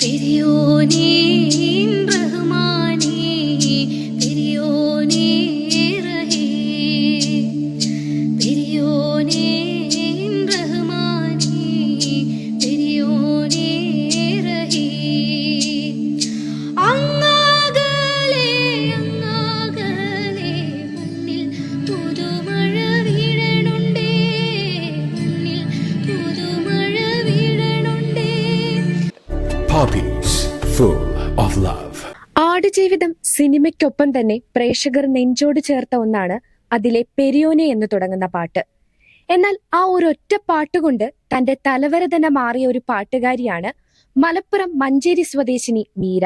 பெரியோனே Poppies, full of love. Aadujeevitham സിനിമയ്ക്കൊപ്പം തന്നെ പ്രേക്ഷകർ നെഞ്ചോട് ചേർത്ത ഒന്നാണ് അതിലെ പെരിയോനെ എന്ന് തുടങ്ങുന്ന പാട്ട് എന്നാൽ ആ ഒരൊറ്റ പാട്ടുകൊണ്ട് തന്റെ തലവര തന്നെ മാറിയ ഒരു പാട്ടുകാരിയാണ് മലപ്പുറം മഞ്ചേരി സ്വദേശിനി മീര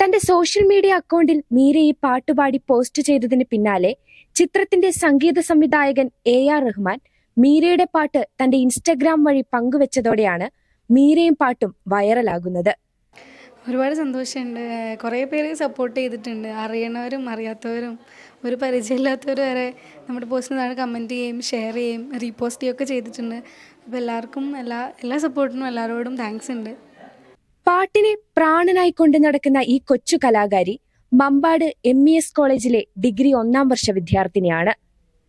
തന്റെ സോഷ്യൽ മീഡിയ അക്കൗണ്ടിൽ മീര ഈ പാട്ടുപാടി പോസ്റ്റ് ചെയ്തതിന് പിന്നാലെ ചിത്രത്തിന്റെ സംഗീത സംവിധായകൻ എ ആർ റഹ്മാൻ മീരയുടെ പാട്ട് തന്റെ ഇൻസ്റ്റഗ്രാം വഴി പങ്കുവച്ചതോടെയാണ് മീരയും പാട്ടും വൈറലാകുന്നത്. ഒരുപാട് സന്തോഷമുണ്ട്. കുറേ പേര് സപ്പോർട്ട് ചെയ്തിട്ടുണ്ട്. അറിയണവരും അറിയാത്തവരും ഒരു പരിചയമില്ലാത്തവരും വരെ നമ്മുടെ പോസ്റ്റിന് താഴെ കമന്റ് ചെയ്യും ഷെയർ ചെയ്യും റീപോസ്റ്റ് ചെയ്യുകയൊക്കെ ചെയ്തിട്ടുണ്ട്. അപ്പോൾ എല്ലാവർക്കും എല്ലാ എല്ലാ സപ്പോർട്ടിനും എല്ലാവരോടും താങ്ക്സ് ഉണ്ട്. പാട്ടിനെ പ്രാണനായി കൊണ്ട് നടക്കുന്ന ഈ കൊച്ചു കലാകാരി മമ്പാട് എം ഇ എസ് കോളേജിലെ ഡിഗ്രി ഒന്നാം വർഷ വിദ്യാർത്ഥിനിയാണ്.